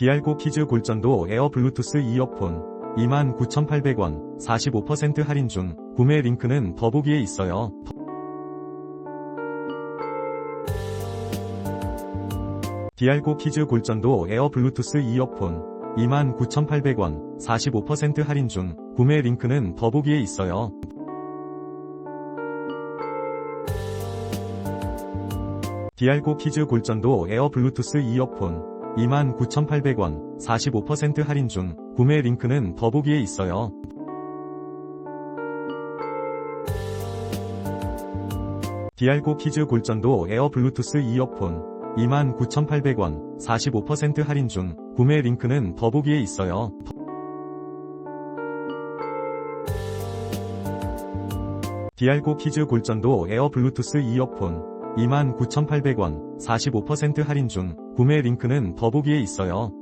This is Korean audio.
디알고 키즈 골전도 에어 블루투스 이어폰 29,800원 45% 할인 중 구매 링크는 더보기에 있어요. 디알고 키즈 골전도 에어 블루투스 이어폰 29,800원 45% 할인 중 구매 링크는 더보기에 있어요. 디알고 키즈 골전도 에어 블루투스 이어폰 29,800원 45% 할인 중 구매 링크는 더보기에 있어요. 디알고 키즈 골전도 에어 블루투스 이어폰 29,800원 45% 할인 중 구매 링크는 더보기에 있어요. 디알고 키즈 골전도 에어 블루투스 이어폰 29,800원 45% 할인 중 구매 링크는 더보기에 있어요.